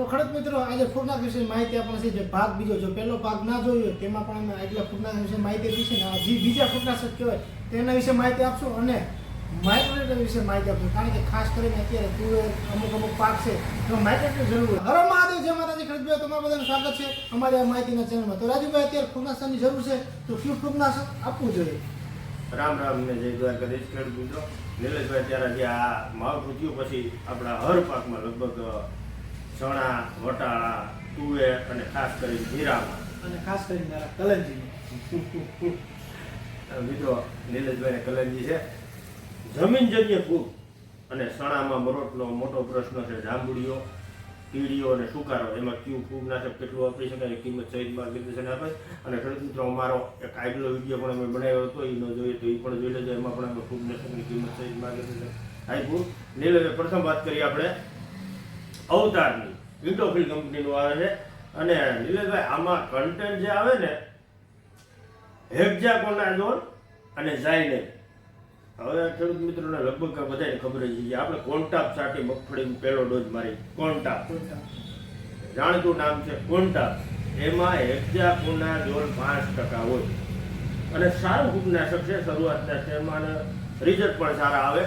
તો ખડક મિત્રો, આજે ફૂડના વિશે માહિતી આપણને છે જે ભાગ બીજો જો પહેલો ભાગ ના જોયો તેમાં પણ અમે આટલા ફૂડના વિશે માહિતી આપી છે ને આ જે બીજા ફૂગનાશક કહેવાય તેના વિશે માહિતી આપશું અને માઇક્રોલેટર વિશે માહિતી આપશું. કારણ કે ખાસ કરીને અત્યારે તુવેર અમુક અમુક પાક છે, તો માઇક્રોલેટર જરૂર હરો મહાદેવ, જય માતાજી ખડકભાઈ તમારા બધાનું સ્વાગત છે અમારી આ માહિતીના ચેનલમાં. તો રાજુભાઈ, અત્યારે ફૂગનાશકની જરૂર છે, તો કયું ફૂગનાશક આપવું જોઈએ? રામ રામ ને જય દ્વારકાધીશ ખેડૂત મિત્રો. નિલેશભાઈ ત્યારે જે આ માવઠું થયું પછી આપણા હર પાકમાં લગભગ ચણા વટાળા તુવેર અને ખાસ કરીને જીરામાં. અને ખાસ કરીને મારા કલંજી મિત્રો નિલેશભાઈને કલંજી છે. જમીનજન્ય ફૂગ અને ચણામાં મરોટનો મોટો પ્રશ્ન છે જાંબુડીઓ કીડીઓ અને સુકારો. એમાં કયું ફૂગનાશક કેટલું વાપરી શકાય કિંમત સહિત માર્ગદર્શન આપે. અને ખેડૂત મિત્રો અમારો એક આગલો વીડિયો પણ અમે બનાવ્યો હતો એ ન જોઈએ તો એ પણ જોઈ લેજો. એમાં પણ અમે ફૂગનાશકની કિંમત સહિત માર્ગદર્શન આપ્યું. નીલવે પ્રથમ વાત કરીએ આપણે. અવતારની ઇન્ડોફિલ કંપનીનું આવે છે. અને નીલેશભાઈ, આમાં કન્ટેન્ટ જે આવે ને હેક્ઝાકોનાઝોલ અને ઝાયલેન હવે ખેડૂત મિત્રોને લગભગ બધાને ખબર જ છે આપણે કોન્ટાપ સાથે મગફળીનો પહેલો ડોઝ મારી. કોન્ટાપ. જાણીતું નામ છે કોન્ટાપ. એમાં હેક્ઝાકોનાઝોલ પાંચ ટકા હોય. અને સારું કીટનાશક છે, શરૂઆતના અને રિઝલ્ટ પણ સારા આવે.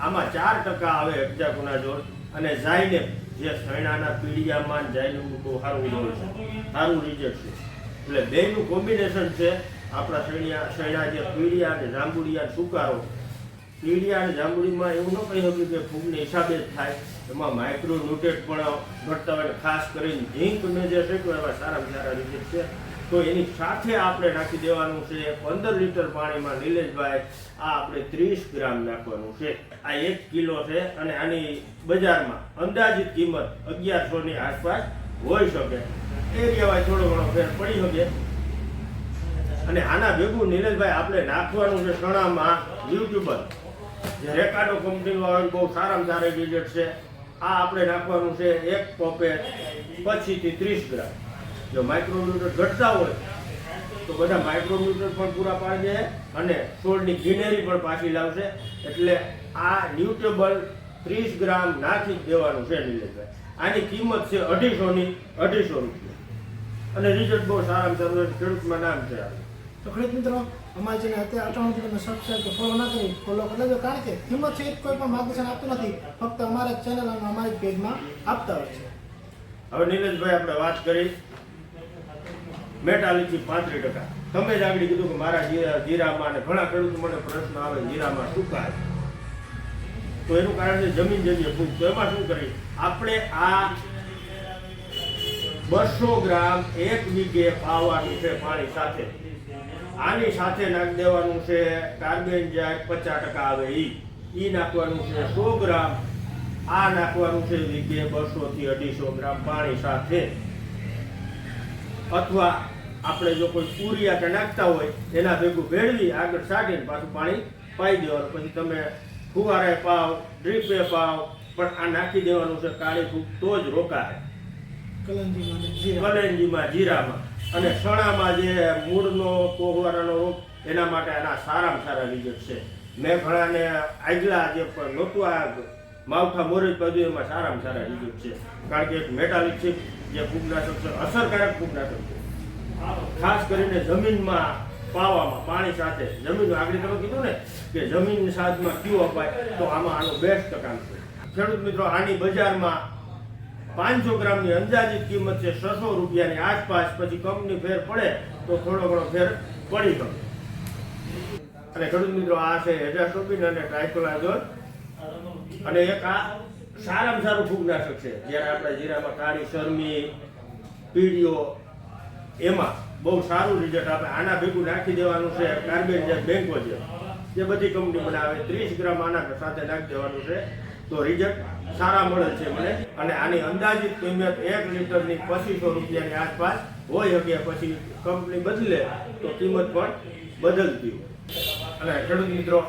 આમાં ચાર ટકા આવે હેક્ઝાકોનાઝોલ અને જાયને જે સૈણાના પીડિયામાં જાયનું બહુ સારું હોય છે. સારું રિઝલ્ટ છે. એટલે બેનું કોમ્બિનેશન છે આપણા સૈણિયા સૈણા જે પીડિયા અને જાંબુડિયા સુકારો પીડિયા અને જાંબુડીમાં એવું ન કહી શકું કે ફૂગને હિસાબે જ થાય. એમાં માઇક્રો ન્યુટ્રેટ પણ ઘટતા હોય ખાસ કરીને ઝીંકને જે છે એવા સારામાં સારા રિઝલ્ટ છે. તો એની સાથે આપણે નાખી દેવાનું છે પંદર લીટર પાણીમાં નિલેશભાઈ, આ આપણે ત્રીસ ગ્રામ નાખવાનું છે. આ એક કિલો છે અને આની બજારમાં અંદાજિત કિંમત અગિયારસોની આસપાસ હોઈ શકે. એ કહેવાય થોડો ઘણો ફેર પડી શકે. અને આના ભેગું નીરજભાઈ આપણે નાખવાનું છે સણામાં યુટ્યુબર. જે રેકાડો કંપનીનું આવે બહુ સારામાં સારા રિઝલ્ટ છે. આ આપણે નાખવાનું છે એક પપે પછીથી ત્રીસ ગ્રામ. જો માઇક્રોમીટર ઘટતા હોય તો બધા માઇક્રોમીટર પણ પૂરા પાડશે અને છોડની ગ્રીનરી પણ પાછી લાવશે. એટલે આ ન્યુટ્રેબલ ત્રીસ ગ્રામ નાખી જ દેવાનું છે નીલેશભાઈ. આની કિંમત છે અઢીસોની અઢીસો રૂપિયા. અને રિઝલ્ટ બહુ સારામાં સારું છે. ખેડૂતમાં નામ છે તો ખેડૂત મિત્રો અમારી જેને અત્યારે અટાણું તમે સબસ્ક્રાઈબ કે ફોલો ના કરી ફોલો કરી લેજો કારણ કે કિંમત છે કોઈ પણ માર્ગદર્શન આપતું નથી. ફક્ત અમારા ચેનલ અને અમારી પેજમાં આપતા હોય છે. હવે નીલેશભાઈ આપણે વાત કરી. મેટાલિથી પાંત્રીસ ટકા. તમે જ આગળ કીધું કે મારા જીરા- જીરામાં અને ઘણા ખેડૂતો મને પ્રશ્ન આવે, જીરામાં સુકાય તો એનું કારણ છે જમીન જમીએ ફૂગ તો એમાં શું કરી આપણે આ બસો ગ્રામ એક વીઘે પાવાનું છે પાણી સાથે. આની સાથે નાખી દેવાનું છે કાર્બન જાય પચાસ ટકા આવે એ ઈ નાખવાનું છે સો ગ્રામ. આ નાખવાનું છે વીઘે બસો થી અઢીસો ગ્રામ પાણી સાથે. અથવા આપણે જો કોઈ પૂરિયા કે નાખતા હોય, એના ભેગું ભેળવી આગળ સાડીને પાછું પાણી પાઈ દેવાનું. પછી તમે ફુવારે પાવ, ડ્રીપે પાવ, પણ આ નાખી દેવાનું છે કાળી ફૂગ, તો જ રોકાય. કલંજીમાં જીરામાં. અને સણામાં જે મૂળનો કોહવારાનો રોગ, એના માટે આના સારામાં સારા રિઝલ્ટ છે. મેં ઘણાને આગલા જે નહોતું, આ માવઠા મોરજ બધું એમાં સારામાં સારા રિઝલ્ટ છે. કારણ કે એક મેટાલિક છે જે ફૂગનાશક છે, અસરકારક ફૂગનાશક છે. ખાસ કરીને જમીનમાં, પાવામાં, પાણી સાથે. જમીન આગળ તમે કીધું ને કે જમીન સાથમાં ક્યુ અપાય, તો આમાં આનું બેસ્ટ કામ છે. ખેડૂત મિત્રો, આની બજારમાં પાંચસો ગ્રામની અંદાજિત કિંમત છે, છસો રૂપિયાની આસપાસ. પછી કંપની ફેર પડે, તો થોડો ઘણો ફેર પડી શકે અને ખેડૂત મિત્રો, આ છે હેજાસ્ટોપિન અને ટ્રાઇકોલાઝોલ અને એક આ સારામાં સારું ફૂગનાશક છે. જ્યારે આપણે જીરામાં કાળી, શરમી પીડીઓ એમાં બહુ સારું રિઝલ્ટ આપે. આના ભેગું નાખી દેવાનું છે કાર્બેન જે બેંકો છે, જે બધી કંપની બનાવે, ત્રીસ ગ્રામ આના સાથે નાખી દેવાનું છે. તો રિઝલ્ટ સારા મળે છે મને. અને આની અંદાજિત કિંમત એક લીટરની પચીસો રૂપિયાની આસપાસ હોય શકે. પછી કંપની બદલે તો કિંમત પણ બદલતી હોય. અને ખેડૂત મિત્રો,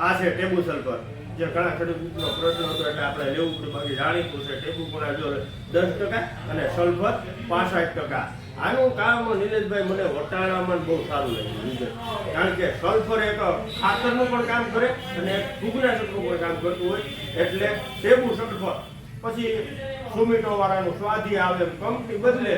આ છે ટેબુ સલ્ફર જે ઘણા ખેડૂત પ્રશ્ન હતો એટલે આપણે લેવું પડ્યું. બાકી જાણીતું છે ટેબુ પણ જો દસ ટકા અને સલ્ફર પાસઠ ટકા. આનું કામ નિલેશભાઈ મને વટાણામાં બહુ સારું લાગ્યું કારણ કે સલ્ફર એક ખાતરનું પણ કામ કરે અને એક ફૂગનાશકનું પણ કામ કરતું હોય એટલે ટેબુ સલ્ફર. પછી સુમિટો વાળાનું સ્વાધી આવે, કંપની બદલે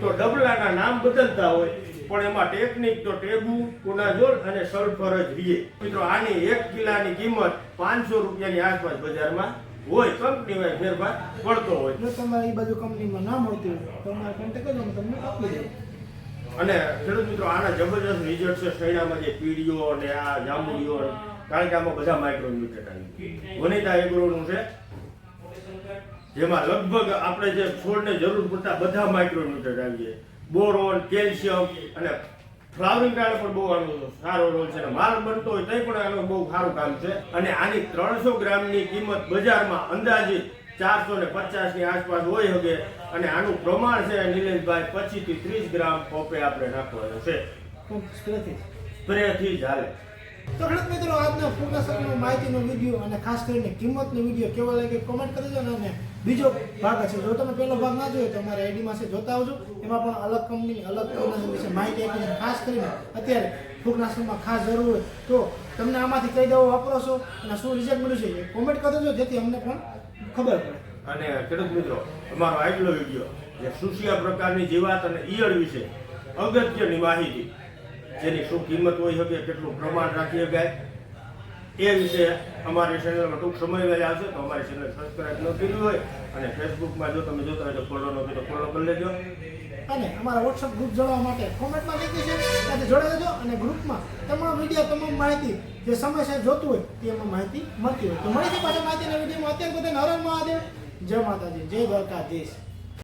તો ડબલાના નામ બદલતા હોય. પણ એમાં ટેકનિક તો ટેબુ કુનાજોલ અને સલ્ફર જ રીએ. મિત્રો આની એક કિલાની કિંમત પાંચસો રૂપિયાની આસપાસ બજારમાં હોય કંપની વાય ફેરફાર પડતો હોય. જો તમારે એ બાજુ કંપનીમાં ના મળતી હોય તો અમારે કોન્ટેક્ટ કરજો તમને આપી દઈએ. અને ખેડૂત મિત્રો આના જબરજસ્ત રિઝલ્ટ છે. શૈણામાં જે પીડીઓ અને આ જાંબુડીઓ કારણ કે આમાં બધા માઇક્રોન્યુટ્રેટ આવી ગયા. વનિતા એગ્રોનું છે. જેમાં લગભગ આપણે જે છોડને જરૂર પડતા બધા માઇક્રોન્યુટ્રેટ આવી જાય બોરોન કેલ્શિયમ અને ફ્લાવરિંગ ટાળે પણ બહુ આનો સારો રોલ છે અને માલ બનતો હોય તોય પણ આનું બહુ સારું કામ છે. અને આની ત્રણસો ગ્રામની કિંમત બજારમાં અંદાજિત ચારસો ને પચાસની આસપાસ હોય શકે અને આનું પ્રમાણ છે નિલેશભાઈ પચીસથી ત્રીસ ગ્રામ પોપે આપણે નાખવાનું છે. સ્પ્રેથી. સ્પ્રે જ હાલે. તો મિત્રો, આજનો ફૂગનાશકનો માહિતીનો વીડિયો અને ખાસ કરીને કિંમતનો વીડિયો કેવો લાગે કોમેન્ટ કરી ને અને બીજો ભાગ છે જો તમે પહેલો ભાગ ના જોયો તો અમારા આઈડીમાં જોતા આવજો. એમાં પણ અલગ કંપની અલગ કંપની વિશે માહિતી આપીને ખાસ કરીને અત્યારે ફૂગનાશકમાં ખાસ જરૂર હોય તો તમને આમાંથી કઈ દવા વાપરો છો અને શું રિઝલ્ટ મળ્યું છે એ કોમેન્ટ કરી દેજો, જેથી અમને પણ ખબર પડે. અને ખેડૂત મિત્રો, અમારો આગલો વીડિયો જે સુશિયા પ્રકારની જીવાત અને ઈયળ વિશે અગત્યની માહિતી જેની શું કિંમત હોઈ શકે, કેટલું પ્રમાણ રાખી શકાય, એ વિશે અમારી ચેનલમાં ટૂંક સમય વહેલા આવશે, તો અમારી ચેનલ સબસ્ક્રાઈબ ન કર્યું હોય અને ફેસબુકમાં જો તમે જોતા હોય તો ફોલો ન તો ફોલો કરી લેજો. અને અમારા વોટ્સઅપ ગ્રુપ જોડવા માટે કોમેન્ટમાં લખી છે ત્યાંથી જોડાઈ દેજો અને ગ્રુપમાં તમામ વીડિયો તમામ માહિતી જે સમયસર જોતું હોય, તે એમાં માહિતી મળતી હોય. તો મળીશું પાછા માહિતીના વિડીયોમાં અત્યારે બધાને હરણ મહાદેવ. જય માતાજી, જય દ્વારકાધીશ.